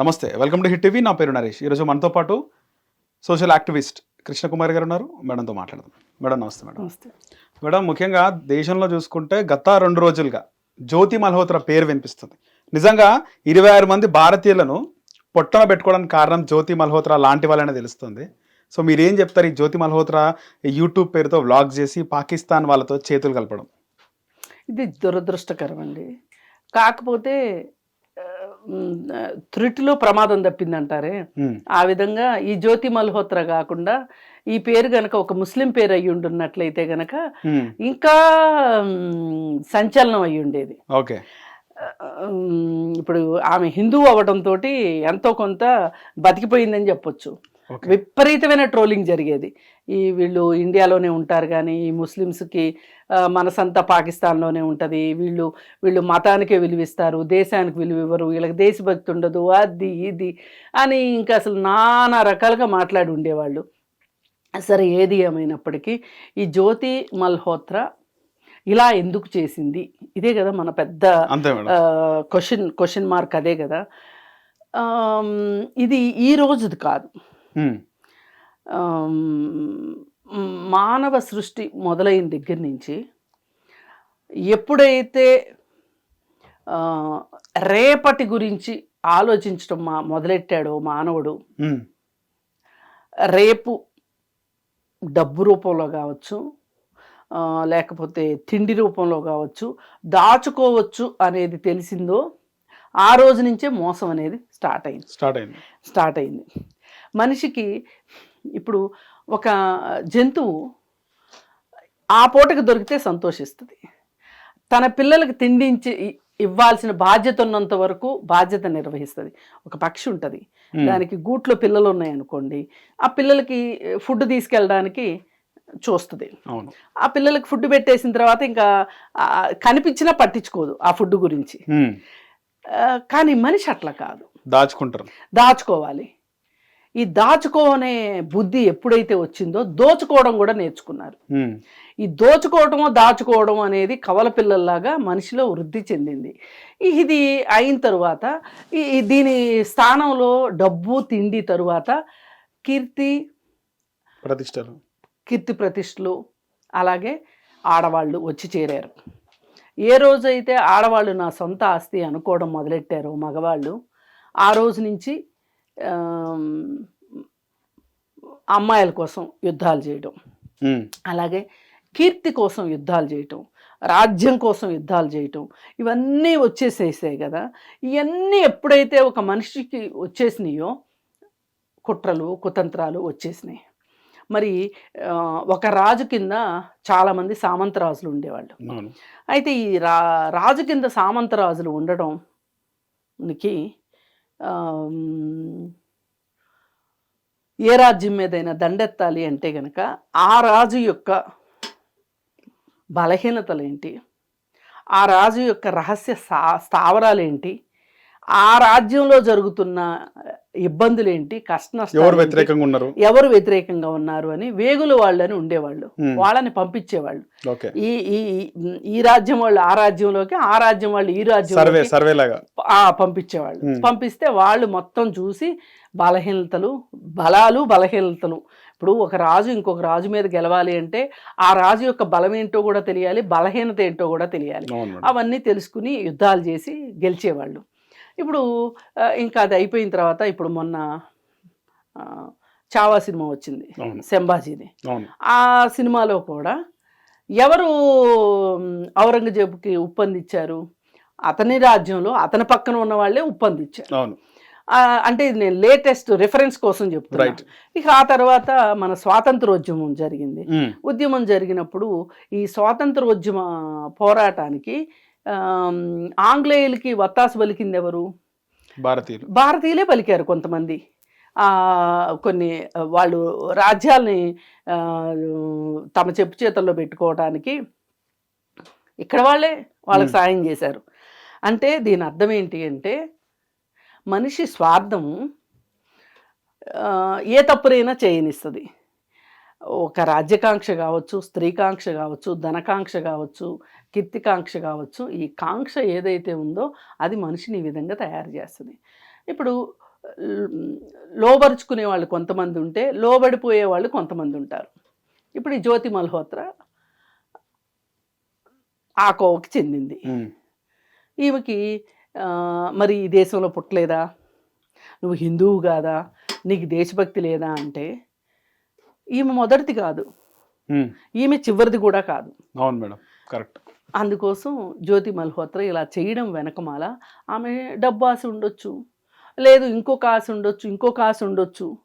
నమస్తే welcome to hit TV. నా పేరు నరేష్. ఈరోజు మనతో పాటు సోషల్ యాక్టివిస్ట్ కృష్ణకుమారి గారు ఉన్నారు. మేడంతో మాట్లాడదాం. మేడం నమస్తే మేడం. నమస్తే. మేడం ముఖ్యంగా దేశంలో చూసుకుంటే గత రెండు రోజులుగా జ్యోతి మల్హోత్రా పేరు వినిపిస్తుంది. నిజంగా ఇరవై ఆరు మంది భారతీయులను పొట్టన పెట్టుకోవడానికి కారణం జ్యోతి మల్హోత్రా లాంటి వాళ్ళనే తెలుస్తుంది. సో మీరు ఏం చెప్తారు ఈ జ్యోతి మల్హోత్రా యూట్యూబ్ పేరుతో వ్లాగ్ చేసి పాకిస్తాన్ వాళ్ళతో చేతులు కలపడం? ఇది దురదృష్టకరం అండి. కాకపోతే త్రుటిలో ప్రమాదం తప్పిందంటారే? ఆ విధంగా ఈ జ్యోతి మల్హోత్రా కాకుండా ఈ పేరు గనక ఒక ముస్లిం పేరు అయ్యి ఉండున్నట్లయితే గనక ఇంకా సంచలనం అయ్యి ఉండేది. ఓకే. ఇప్పుడు ఆమె హిందూ అవడంతో ఎంతో కొంత బతికిపోయిందని చెప్పొచ్చు. విపరీతమైన ట్రోలింగ్ జరిగేది. ఈ వీళ్ళు ఇండియాలోనే ఉంటారు కానీ ఈ ముస్లిమ్స్కి మనసంతా పాకిస్తాన్లోనే ఉంటుంది. వీళ్ళు వీళ్ళు మతానికే విలువిస్తారు దేశానికి విలువ ఇవ్వరు వీళ్ళకి దేశభక్తి ఉండదు అది ఇది అని ఇంకా అసలు నానా రకాలుగా మాట్లాడి ఉండేవాళ్ళు. సరే ఏది ఏమైనప్పటికీ ఈ జ్యోతి మల్హోత్రా ఇలా ఎందుకు చేసింది? ఇదే కదా మన పెద్ద క్వశ్చన్ క్వశ్చన్ మార్క్ అదే కదా. ఇది ఈ రోజుది కాదు. మానవ సృష్టి మొదలైన దగ్గర నుంచి ఎప్పుడైతే రేపటి గురించి ఆలోచించడం మా మొదలెట్టాడో మానవుడు రేపు డబ్బు రూపంలో కావచ్చు లేకపోతే తిండి రూపంలో కావచ్చు దాచుకోవచ్చు అనేది తెలిసిందో ఆ రోజు నుంచే మోసం అనేది స్టార్ట్ అయింది. స్టార్ట్ అయింది. స్టార్ట్ అయింది. మనిషికి ఇప్పుడు ఒక జంతువు ఆ పూటకి దొరికితే సంతోషిస్తుంది. తన పిల్లలకి తిండించి ఇవ్వాల్సిన బాధ్యత ఉన్నంత వరకు బాధ్యత నిర్వహిస్తుంది. ఒక పక్షి ఉంటుంది. దానికి గూట్లో పిల్లలు ఉన్నాయనుకోండి ఆ పిల్లలకి ఫుడ్ తీసుకెళ్ళడానికి చూస్తుంది. ఆ పిల్లలకి ఫుడ్ పెట్టేసిన తర్వాత ఇంకా కనిపించినా పట్టించుకోదు ఆ ఫుడ్ గురించి. కానీ మనిషి అట్లా కాదు. దాచుకుంటారు. దాచుకోవాలి. ఈ దాచుకోనే బుద్ధి ఎప్పుడైతే వచ్చిందో దోచుకోవడం కూడా నేర్చుకున్నారు. ఈ దోచుకోవడము దాచుకోవడం అనేది కవల పిల్లల్లాగా మనిషిలో వృద్ధి చెందింది. ఇది అయిన తరువాత ఈ దీని స్థానంలో డబ్బు తిండి తరువాత కీర్తి ప్రతిష్టలు. కీర్తి ప్రతిష్టలు అలాగే ఆడవాళ్ళు వచ్చి చేరారు. ఏ రోజైతే ఆడవాళ్ళు నా సొంత ఆస్తి అనుకోవడం మొదలెట్టారో మగవాళ్ళు ఆ రోజు నుంచి అమ్మాయిల కోసం యుద్ధాలు చేయడం అలాగే కీర్తి కోసం యుద్ధాలు చేయటం రాజ్యం కోసం యుద్ధాలు చేయటం ఇవన్నీ వచ్చేసేసాయి కదా. ఇవన్నీ ఎప్పుడైతే ఒక మనిషికి వచ్చేసినాయో కుట్రలు కుతంత్రాలు వచ్చేసినాయి. మరి ఒక రాజు కింద చాలామంది సామంతరాజులు ఉండేవాళ్ళు. అయితే ఈ రా రాజు కింద సామంతరాజులు ఆమ్, ఏ రాజ్యం మీదైనా దండెత్తాలి అంటే గనక ఆ రాజు యొక్క బలహీనతలేంటి ఆ రాజు యొక్క రహస్య స్థావరాలు స్థావరాలేంటి ఆ రాజ్యంలో జరుగుతున్న కష్ట నష్టాలు ఏంటి? వ్యతిరేకంగా ఉన్నారు? ఎవరు వ్యతిరేకంగా ఉన్నారు అని వేగుల వాళ్ళని ఉండేవాళ్ళు. వాళ్ళని పంపించేవాళ్ళు. ఈ ఈ ఈ రాజ్యం వాళ్ళు ఆ రాజ్యంలోకి ఆ రాజ్యం వాళ్ళు ఈ రాజ్యం పంపించేవాళ్ళు. పంపిస్తే వాళ్ళు మొత్తం చూసి బలహీనతలు బలాలు బలహీనతలు. ఇప్పుడు ఒక రాజు ఇంకొక రాజు మీద గెలవాలి అంటే ఆ రాజు యొక్క బలం ఏంటో కూడా తెలియాలి బలహీనత ఏంటో కూడా తెలియాలి. అవన్నీ తెలుసుకుని యుద్ధాలు చేసి గెలిచేవాళ్ళు. ఇప్పుడు ఇంకా అది అయిపోయిన తర్వాత ఇప్పుడు మొన్న చావా సినిమా వచ్చింది శంభాజీది. ఆ సినిమాలో కూడా ఎవరు ఔరంగజేబుకి ఉప్పందించారు అతని రాజ్యంలో అతని పక్కన ఉన్న వాళ్ళే ఆ, అంటే ఇది నేను లేటెస్ట్ రిఫరెన్స్ కోసం చెప్తున్నా. రైట్ ఇక ఆ తర్వాత మన స్వాతంత్రోద్యమం జరిగింది. ఉద్యమం జరిగినప్పుడు ఈ స్వాతంత్రోద్యమ పోరాటానికి ఆంగ్లేయులకి వత్తాసు పలికింది ఎవరు భారతీయులు. భారతీయులే పలికారు కొంతమంది. కొన్ని వాళ్ళు రాజ్యాల్ని తమ చెప్పు చేతల్లో పెట్టుకోవడానికి ఇక్కడ వాళ్ళే వాళ్ళకి. సాయం చేశారు. అంటే దీని అర్థం ఏంటి అంటే మనిషి స్వార్థము ఆ, ఏ తప్పునైనా చేయనిస్తుంది. ఒక రాజ్యకాంక్ష కావచ్చు స్త్రీకాంక్ష కావచ్చు ధనకాంక్ష కావచ్చు కీర్తికాంక్ష కావచ్చు ఈ కాంక్ష ఏదైతే ఉందో అది మనిషిని ఈ విధంగా తయారు చేస్తుంది. ఇప్పుడు లోబరుచుకునే వాళ్ళు కొంతమంది ఉంటే లోబడిపోయే వాళ్ళు కొంతమంది ఉంటారు. ఇప్పుడు ఈ జ్యోతి మల్హోత్రా ఆ కోవకి చెందింది. ఈమెకి మరి ఈ దేశంలో పుట్టలేదా? నువ్వు హిందువు కాదా? నీకు దేశభక్తి లేదా అంటే ఈమె మొదటిది కాదు. ఈమె చివరిది కూడా కాదు. అవును మేడం. కరెక్ట్. అందుకోసం జ్యోతి మల్హోత్రా ఇలా చేయడం వెనకమాల ఆమె డబ్బు ఆశ ఉండొచ్చు. లేదు ఇంకొక ఆశ ఉండొచ్చు ఇంకొక ఆశ ఉండొచ్చు.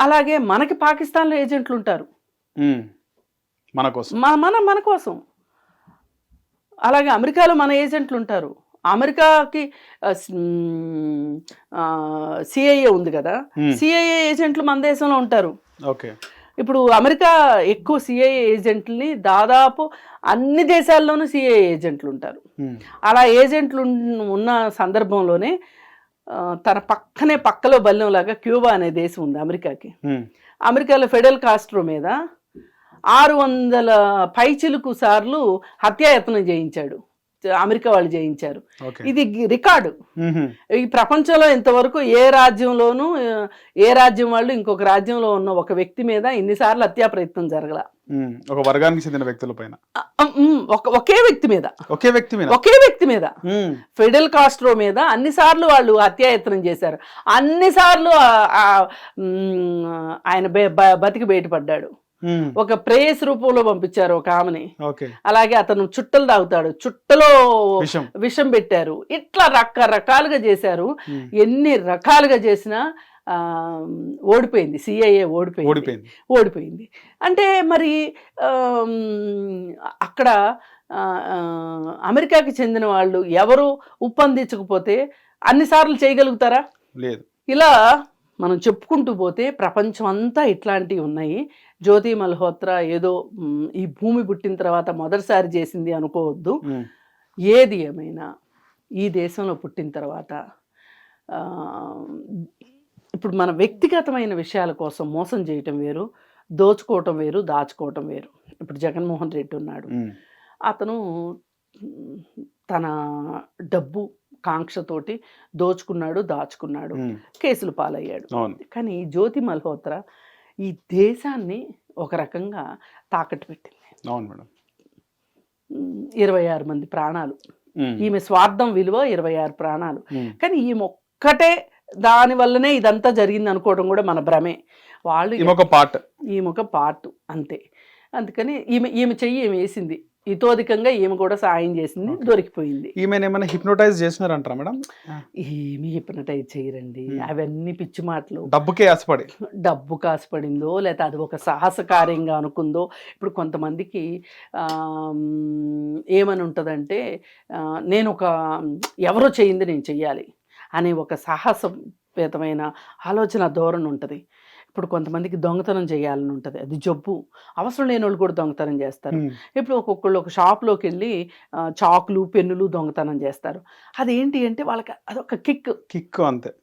అలాగే మనకి పాకిస్తాన్లో ఏజెంట్లు ఉంటారు. మన కోసం. మన మన కోసం. అలాగే అమెరికాలో మన ఏజెంట్లు ఉంటారు. అమెరికాకి సిఐఏ ఉంది కదా. సిఐఏ ఏజెంట్లు మన దేశంలో ఉంటారు. ఓకే. ఇప్పుడు అమెరికా ఎక్కువ సిఐఏ ఏజెంట్లని దాదాపు అన్ని దేశాల్లోనూ సిఐఏ ఏజెంట్లు ఉంటారు. అలా ఏజెంట్లు ఉన్న- సందర్భంలోనే తన పక్కనే పక్కలో బల్లంలాగా క్యూబా అనే దేశం ఉంది అమెరికాకి. అమెరికాలో ఫెడరల్ కాస్ట్రో మీద ఆరు వందల పైచిలుకు సార్లు హత్యాయత్నం చేయించాడు. అమెరికా వాళ్ళు చేయించారు ఓకే. ఇది రికార్డు. ఈ ప్రపంచంలో ఇంతవరకు ఏ రాజ్యంలోనూ ఏ రాజ్యం వాళ్ళు ఇంకొక రాజ్యంలో ఉన్న ఒక వ్యక్తి మీద ఇన్నిసార్లు హత్యా ప్రయత్నం జరగల. ఒక వర్గానికి చెందిన వ్యక్తుల పైన. ఒక వ్యక్తి మీద. ఒకే వ్యక్తి మీద. ఒకే వ్యక్తి మీద. ఫెడల్ కాస్ట్రో మీద అన్నిసార్లు వాళ్ళు హత్యాయత్నం చేశారు. అన్నిసార్లు ఆయన బతికి బయటపడ్డాడు. ఒక ప్రేయస్ రూపంలో పంపించారు ఒక ఆమెని. అలాగే అతను చుట్టలు తాగుతాడు. చుట్టలో విషం. పెట్టారు. ఇట్లా రకరకాలుగా చేశారు. ఎన్ని రకాలుగా చేసినా ఆ, ఓడిపోయింది. సిఐఏ ఓడిపోయింది. ఓడిపోయింది. అంటే మరి అక్కడ అమెరికాకి చెందిన వాళ్ళు ఎవరు ఉప్పందించకపోతే అన్నిసార్లు చేయగలుగుతారా? లేదు. ఇలా మనం చెప్పుకుంటూ పోతే ప్రపంచం అంతా ఇట్లాంటివి ఉన్నాయి. జ్యోతి మల్హోత్రా ఏదో ఈ భూమి పుట్టిన తర్వాత మొదటిసారి చేసింది అనుకోవద్దు. ఏది ఏమైనా ఈ దేశంలో పుట్టిన తర్వాత ఇప్పుడు మన వ్యక్తిగతమైన విషయాల కోసం మోసం చేయటం వేరు దోచుకోవటం వేరు దాచుకోవటం వేరు. ఇప్పుడు జగన్మోహన్ రెడ్డి ఉన్నాడు. అతను తన డబ్బు కాంక్షతోటి దోచుకున్నాడు దాచుకున్నాడు కేసులు పాలయ్యాడు. కానీ జ్యోతి మల్హోత్రా ఈ దేశాన్ని ఒక రకంగా తాకట్టు పెట్టింది. అవును మేడం. మ్, ఇరవై ఆరు మంది ప్రాణాలు. ఈమె స్వార్థం విలువ ఇరవై ఆరు ప్రాణాలు. కానీ ఈమె ఒక్కటే దాని వల్లనే ఇదంతా జరిగింది అనుకోవడం కూడా మన భ్రమే. వాళ్ళు ఈమె ఒక పార్ట్. ఈమె ఒక పార్ట్ అంతే. అందుకని ఈమె ఈమె చెయ్యి ఈమె వేసింది. ఇతోధికంగా ఈమె కూడా సాయం చేసింది. దొరికిపోయింది. ఈమెను ఏమైనా హిప్నోటైజ్ చేసినారంటారా మేడం? ఏమి హిప్నటైజ్ చేయరండి. అవన్నీ పిచ్చి మాటలు. డబ్బుకే ఆశపడి. డబ్బు కాసుపడిందో లేకపోతే అది ఒక సాహస కార్యంగా అనుకుందో ఇప్పుడు కొంతమందికి ఏమని ఉంటుందంటే నేను ఒక ఎవరో చేయింది నేను చెయ్యాలి అనే ఒక సాహసపేతమైన ఆలోచన ధోరణి ఉంటుంది. ఇప్పుడు కొంతమందికి దొంగతనం చేయాలని ఉంటుంది. అది జబ్బు. అవసరం లేని వాళ్ళు కూడా దొంగతనం చేస్తారు. ఇప్పుడు ఒక్కొక్కళ్ళు ఒక షాప్లోకి వెళ్ళి చాకులు పెన్నులు దొంగతనం చేస్తారు. అదేంటి అంటే వాళ్ళకి అదొక కిక్ కిక్ అంతే.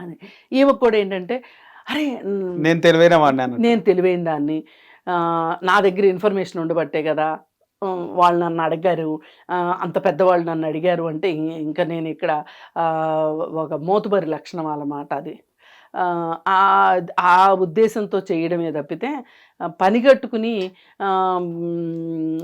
అని ఈమె కూడా ఏంటంటే అరే నేను తెలివైన వాడిని. నేను తెలివైన దాన్ని. నా దగ్గర ఇన్ఫర్మేషన్ ఉండబట్టే కదా. వాళ్ళు నన్ను అడిగారు. అంత పెద్దవాళ్ళు నన్ను అడిగారు అంటే ఇంకా నేను ఇక్కడ ఒక మోతుబరి లక్షణం అన్నమాట అది. ఆ, ఉద్దేశంతో చేయడమే తప్పితే పనిగట్టుకుని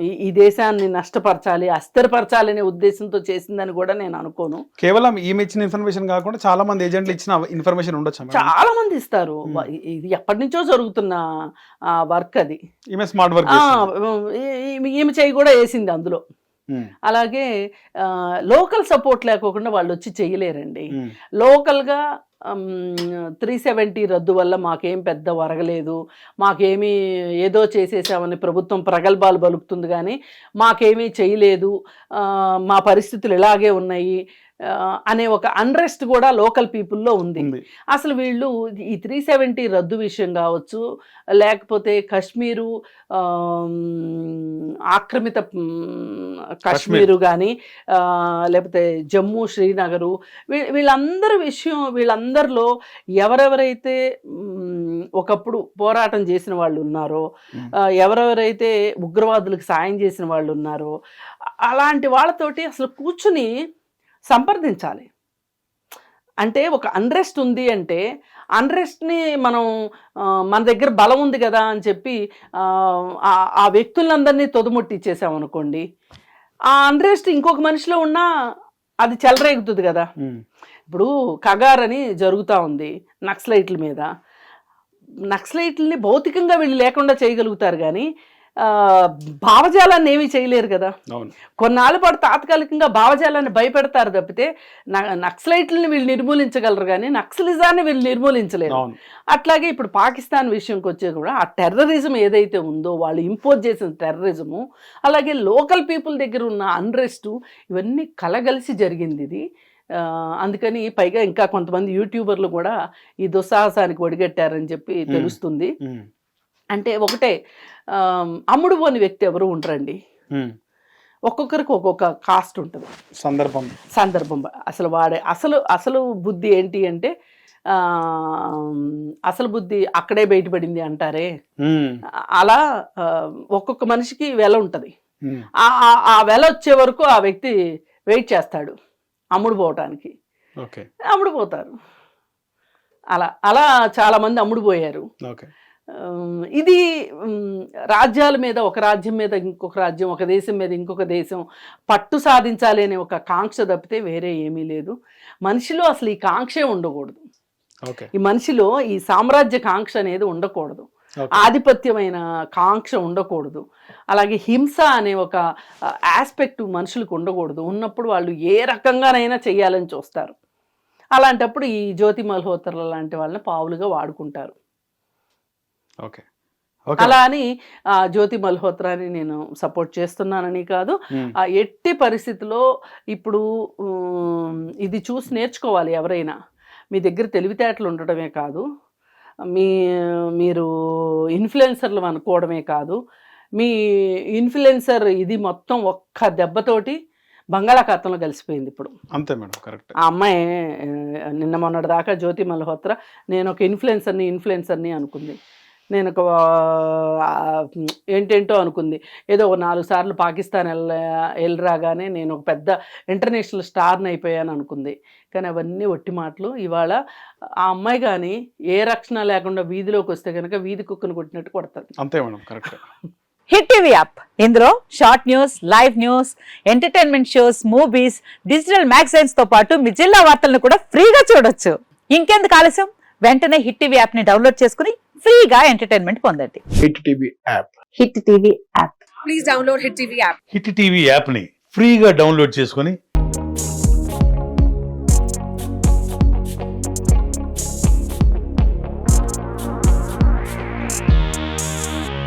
ఈ- దేశాన్ని నష్టపరచాలి అస్థిరపరచాలి అనే ఉద్దేశంతో చేసిందని కూడా నేను అనుకోను. కేవలం ఈమె ఇచ్చిన ఇన్ఫర్మేషన్ కాకుండా చాలా మంది ఏజెంట్లు ఇచ్చిన ఇన్ఫర్మేషన్ ఉండొచ్చా? చాలా మంది ఇస్తారు. ఇది ఎప్పటి నుంచో జరుగుతున్న వర్క్ అది. ఈమె స్మార్ట్ వర్క్ ఈమె చేయి కూడా వేసింది అందులో. అలాగే లోకల్ సపోర్ట్ లేకోకుండా వాళ్ళు వచ్చి చేయలేరండి లోకల్గా త్రీ సెవెంటీ రద్దు వల్ల మాకేం పెద్ద వరగలేదు. మాకేమీ ఏదో చేసేసామని ప్రభుత్వం ప్రగల్భాలు బలుపుతుంది కానీ మాకేమీ చేయలేదు. మా పరిస్థితులు ఇలాగే ఉన్నాయి. అనే ఒక అన్రెస్ట్ కూడా లోకల్ పీపుల్లో ఉంది. అసలు వీళ్ళు ఈ త్రీ సెవెంటీ రద్దు విషయం కావచ్చు లేకపోతే కశ్మీరు ఆక్రమిత కాశ్మీరు కానీ లేకపోతే జమ్మూ శ్రీనగరు వీ- వీళ్ళందరి విషయం వీళ్ళందరిలో ఎవరెవరైతే ఒకప్పుడు పోరాటం చేసిన వాళ్ళు ఉన్నారో ఎవరెవరైతే ఉగ్రవాదులకు సాయం చేసిన వాళ్ళు ఉన్నారో అలాంటి వాళ్ళతోటి అసలు కూర్చుని సంప్రదించాలి. అంటే ఒక అన్రెస్ట్ ఉంది అంటే అన్రెస్ట్ని మనం మన దగ్గర బలం ఉంది కదా అని చెప్పి ఆ, వ్యక్తులందరినీ తొదుముట్టిచ్చేసాం అనుకోండి ఆ అన్రెస్ట్ ఇంకొక మనిషిలో ఉన్నా అది చెలరేగుతుంది కదా. ఇప్పుడు కగార్ అని జరుగుతూ ఉంది నక్సలైట్ల మీద. నక్సలైట్లని భౌతికంగా వీళ్ళు లేకుండా చేయగలుగుతారు కానీ భావజాలాన్ని ఏమీ చేయలేరు కదా. కొన్నాళ్ళ పాటు తాత్కాలికంగా భావజాలాన్ని భయపెడతారు తప్పితే నక్సలైట్లని వీళ్ళు నిర్మూలించగలరు కానీ నక్సలిజాన్ని వీళ్ళు నిర్మూలించలేరు. అట్లాగే ఇప్పుడు పాకిస్తాన్ విషయంకి వచ్చే కూడా ఆ టెర్రరిజం ఏదైతే ఉందో వాళ్ళు ఇంపోజ్ చేసిన టెర్రరిజము అలాగే లోకల్ పీపుల్ దగ్గర ఉన్న అన్రెస్ట్ ఇవన్నీ కలగలిసి జరిగింది ఇది. అందుకని పైగా ఇంకా కొంతమంది యూట్యూబర్లు కూడా ఈ దుస్సాహసానికి ఒడిగట్టారని చెప్పి తెలుస్తుంది. అంటే ఒకటే అమ్ముడు పోని వ్యక్తి ఎవరు ఉండరండి. ఒక్కొక్కరికి ఒక్కొక్క కాస్ట్ ఉంటుంది. సందర్భం. సందర్భం. అసలు వాడే అసలు అసలు బుద్ధి ఏంటి అంటే అసలు బుద్ధి అక్కడే బయటపడింది అంటారే. అలా ఒక్కొక్క మనిషికి వెల ఉంటుంది. ఆ వెల వచ్చే వరకు ఆ వ్యక్తి వెయిట్ చేస్తాడు అమ్ముడు పోవటానికి. ఓకే. అమ్ముడు పోతారు. అలా అలా చాలా మంది అమ్ముడు పోయారు. ఇది రాజ్యాల మీద ఒక రాజ్యం మీద ఇంకొక రాజ్యం ఒక దేశం మీద ఇంకొక దేశం పట్టు సాధించాలి అనే ఒక కాంక్ష తప్పితే వేరే ఏమీ లేదు. మనిషిలో అసలు ఈ కాంక్షే ఉండకూడదు. ఈ మనిషిలో ఈ సామ్రాజ్య కాంక్ష అనేది ఉండకూడదు. ఆధిపత్యమైన కాంక్ష ఉండకూడదు. అలాగే హింస అనే ఒక ఆస్పెక్ట్ మనుషులకు ఉండకూడదు. ఉన్నప్పుడు వాళ్ళు ఏ రకంగానైనా చేయాలని చూస్తారు. అలాంటప్పుడు ఈ జ్యోతి మల్హోత్రల లాంటి వాళ్ళని పావులుగా వాడుకుంటారు. ఓకే. అలా అని జ్యోతి మల్హోత్రాని నేను సపోర్ట్ చేస్తున్నానని కాదు. ఎట్టి పరిస్థితిలో ఇప్పుడు ఇది చూసి నేర్చుకోవాలి ఎవరైనా. మీ దగ్గర తెలివితేటలు ఉండడమే కాదు. మీ మీరు ఇన్ఫ్లుయెన్సర్లు అనుకోవడమే కాదు. మీ ఇన్ఫ్లుయెన్సర్ ఇది మొత్తం ఒక్క దెబ్బతోటి బంగాళాఖాతంలో కలిసిపోయింది ఇప్పుడు. అంతే మేడం కరెక్ట్. ఆ అమ్మాయి నిన్న మొన్నటి దాకా జ్యోతి మల్హోత్రా నేను ఒక ఇన్ఫ్లుయెన్సర్ని ఇన్ఫ్లుయెన్సర్ని అనుకుంది. నేను ఒక ఏంటేంటో అనుకుంది. ఏదో ఒక నాలుగు సార్లు పాకిస్తాన్ వెళ్ళ వెళ్ళరాగానే నేను ఒక పెద్ద ఇంటర్నేషనల్ స్టార్ని అయిపోయాను అనుకుంది. కానీ అవన్నీ ఒట్టి మాటలు. ఇవాళ ఆ అమ్మాయి కానీ ఏ రక్షణ లేకుండా వీధిలోకి వస్తే కనుక వీధి కుక్కను కొట్టినట్టు కొడుతుంది. అంతే madam correct. Hit TV app. ఇందులో short news live news entertainment shows movies digital మ్యాగజైన్స్తో పాటు మీ జిల్లా వార్తలను కూడా ఫ్రీగా చూడొచ్చు. ఇంకెందుకు ఆలస్యం? వెంటనే హిట్ టీవీ యాప్ని డౌన్లోడ్ చేసుకుని ఫ్రీగా ఎంటర్టైన్మెంట్ పొందండి. Hit TV app Hit TV app please download Hit TV app. Hit TV యాప్ని ఫ్రీగా డౌన్లోడ్ చేసుకొని